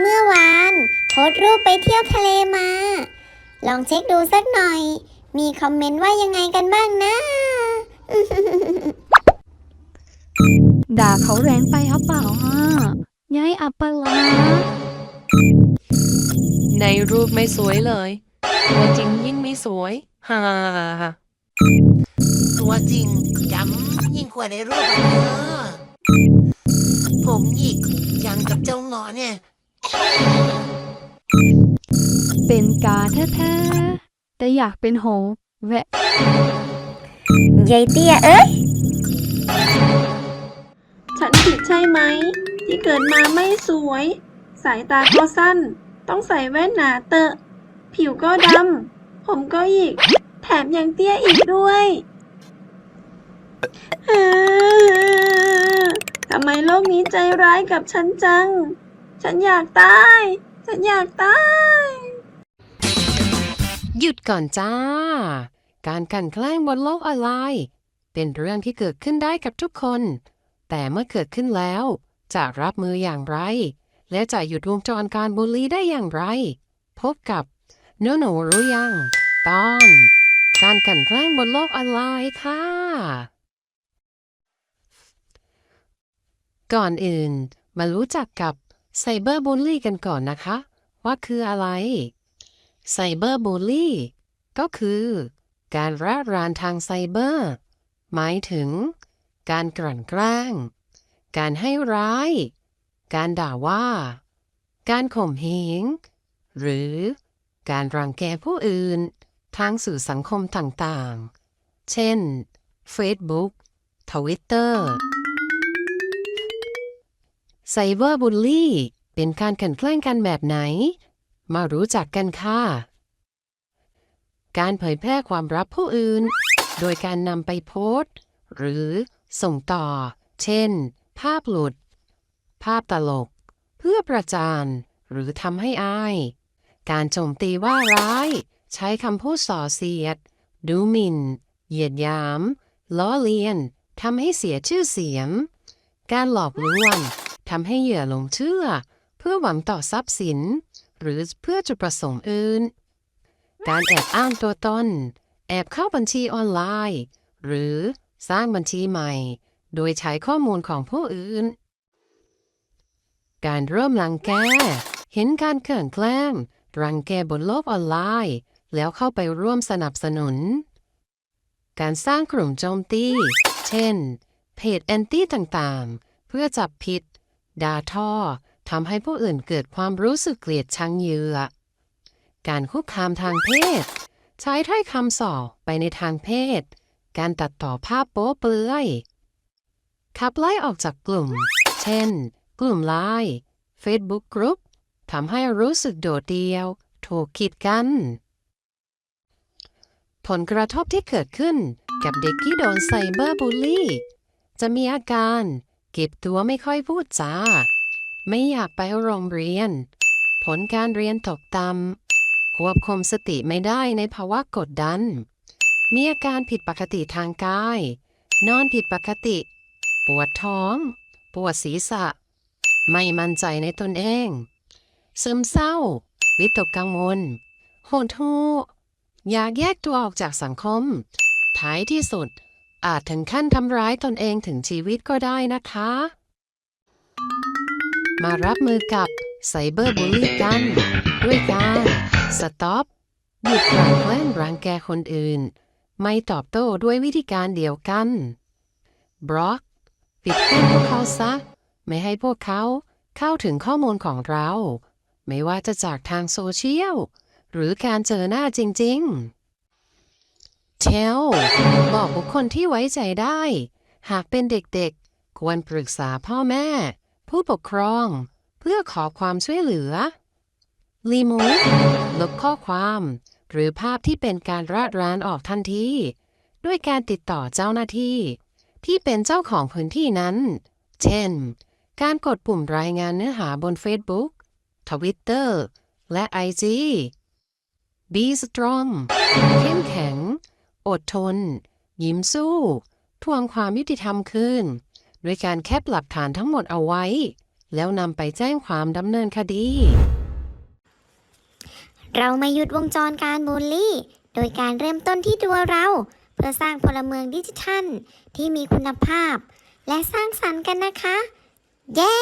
เมื่อวานโพสต์รูปไปเที่ยวทะเลมา ลองเช็คดูสักหน่อย มีคอมเมนต์ว่ายังไงกันบ้างนะ ด่าเขาแรงไปหรือเปล่าฮะยายอัปปะลาในรูปไม่สวยเลยตัวจริงยิ่งไม่สวยฮ่าตัวจริงจำยิ่งกว่าในรูปอีกเนอะผมหยิกยังกับเจ้าหงอเนี่ย เป็นกาแท้ๆแต่อยากเป็นโหแวะยายเตี้ยเอ้ย ฉันผิดใช่ไหม ที่เกิดมาไม่สวย สายตาก็สั้น ต้องใส่แว่นหนาเตอะ ผิวก็ดำ ผมก็หยิก แถมยังเตี้ยอีกด้วยเอ่อทำไมโลกนี้ใจร้ายกับฉันจัง ฉันอยากตาย ฉันอยากตาย หยุดก่อนจ้า การกลันแกล้งบนโลกออนไลน์ เป็นเรื่องที่เกิดขึ้นได้กับทุกคน แต่เมื่อเกิดขึ้นแล้ว จะรับมืออย่างไร และจะหยุดวงจรการบูลลี่ได้อย่างไร พบกับโนโนรู้ยัง ตอน การกลันแกล้งบนโลกออนไลน์ค่ะ ก่อนอื่น มารู้จักกับ ไซเบอร์บูลลี่กันก่อนนะคะ ว่าคืออะไรไซเบอร์บูลลี่ก็คือ การระรานทางไซเบอร์ หมายถึง การกลั่นแกล้ง การให้ร้าย การด่าว่า การข่มเหงหรือการรังแกผู้อื่น ทางสื่อสังคมต่างๆ เช่น Facebook Twitter ไซเบอร์บูลลี่เป็นการกันแกล้งกันแบบไหน มารู้จักกันค่ะ การเผยแพร่ความลับผู้อื่น โดยการนำไปโพสต์ หรือส่งต่อ เช่น ภาพหลุด ภาพตลก เพื่อประจานหรือทำให้อาย การโจมตีว่าร้าย ใช้คำพูดส่อเสียด ดูหมิ่น เหยียดหยาม ล้อเลียนทำให้เสียชื่อเสียง การหลอกลวง ทำให้เหยื่อหลงเชื่อ เพื่อหวังต่อทรัพย์สิน หรือเพื่อจุดประสงค์อื่น การแอบอ้างตัวตน แอบเข้าบัญชีออนไลน์ หรือสร้างบัญชีใหม่ โดยใช้ข้อมูลของผู้อื่น การเริ่มรังแก เห็นการเกลื่อนแกล้งรังแกบนโลกออนไลน์ แล้วเข้าไปร่วมสนับสนุน การสร้างกลุ่มโจมตี เช่น เพจแอนตี้ต่างๆ เพื่อจับผิด ด่าทอทำให้ผู้อื่นเกิดความรู้สึกเกลียดชังเยื่อการคุกคามทางเพศ ใช้ถ้อยคำส่อไปในทางเพศ การตัดต่อภาพโป๊เปลือยขับไล่ออกจากกลุ่ม เช่น กลุ่มไลน์ Facebook Group ทำให้รู้สึกโดดเดี่ยว ถูกขีดกัน ผลกระทบที่เกิดขึ้นกับเด็กที่โดนไซเบอร์บูลลี่ จะมีอาการ เก็บตัวไม่ค่อยพูดจาไม่อยากไปโรงเรียน ผลการเรียนตกต่ำควบคุมสติไม่ได้ในภาวะกดดัน มีอาการผิดปกติทางกาย นอนผิดปกติ ปวดท้อง ปวดศีรษะ ไม่มั่นใจในตนเอง ซึมเศร้า วิตกกังวลโหดหู่อยากแยกตัวออกจากสังคม ท้ายที่สุด อาจถึงขั้นทำร้ายตนเองถึงชีวิตก็ได้นะคะ มารับมือกับไซเบอร์บูลลี่กัน ด้วยการสต็อปหยุดกลั่นแกล้งรังแกคนอื่น ไม่ตอบโต้ด้วยวิธีการเดียวกันบล็อกปิดกั้นพวกเขาซะ ไม่ให้พวกเขาเข้าถึงข้อมูลของเรา ไม่ว่าจะจากทางโซเชียล หรือการเจอหน้าจริง ๆ เทลบอกบุคคลที่ไว้ใจได้ หากเป็นเด็กๆ ควรปรึกษาพ่อแม่ ผู้ปกครอง เพื่อขอความช่วยเหลือรีมูฟลบข้อความ หรือภาพที่เป็นการระรานออกทันที ด้วยการติดต่อเจ้าหน้าที่ ที่เป็นเจ้าของพื้นที่นั้น เช่น การกดปุ่มรายงานเนื้อหาบน Facebook Twitter และ IG Be strong เข้มแข็ง อดทน ยิ้มสู้ ทวงความยุติธรรมคืนด้วยการแคปหลักฐานทั้งหมดเอาไว้ แล้วนำไปแจ้งความดำเนินคดี เรามาหยุดวงจรการบูลลี่ โดยการเริ่มต้นที่ตัวเรา เพื่อสร้างพลเมืองดิจิทัล ที่มีคุณภาพ และสร้างสรรค์กันนะคะ เย้